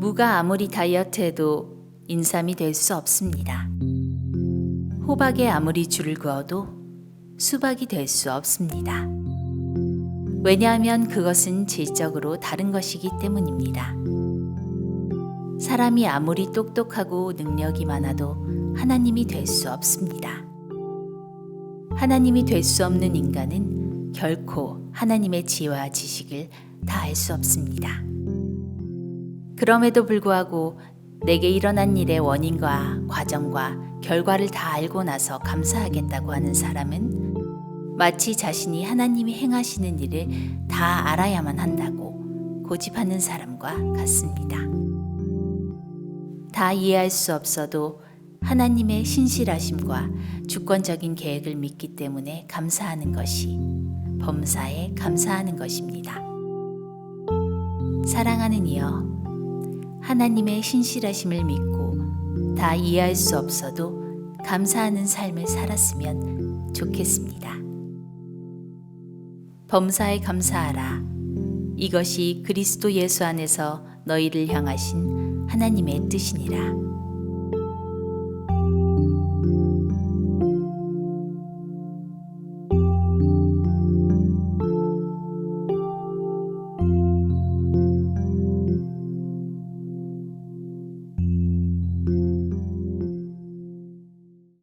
무가 아무리 다이어트해도 인삼이 될 수 없습니다. 호박에 아무리 줄을 그어도 수박이 될 수 없습니다. 왜냐하면 그것은 질적으로 다른 것이기 때문입니다. 사람이 아무리 똑똑하고 능력이 많아도 하나님이 될 수 없습니다. 하나님이 될 수 없는 인간은 결코 하나님의 지혜와 지식을 다 알 수 없습니다. 그럼에도 불구하고 내게 일어난 일의 원인과 과정과 결과를 다 알고 나서 감사하겠다고 하는 사람은 마치 자신이 하나님이 행하시는 일을 다 알아야만 한다고 고집하는 사람과 같습니다. 다 이해할 수 없어도 하나님의 신실하심과 주권적인 계획을 믿기 때문에 감사하는 것이 범사에 감사하는 것입니다. 사랑하는 이여, 하나님의 신실하심을 믿고 다 이해할 수 없어도 감사하는 삶을 살았으면 좋겠습니다. 범사에 감사하라. 이것이 그리스도 예수 안에서 너희를 향하신 하나님의 뜻이니라. Música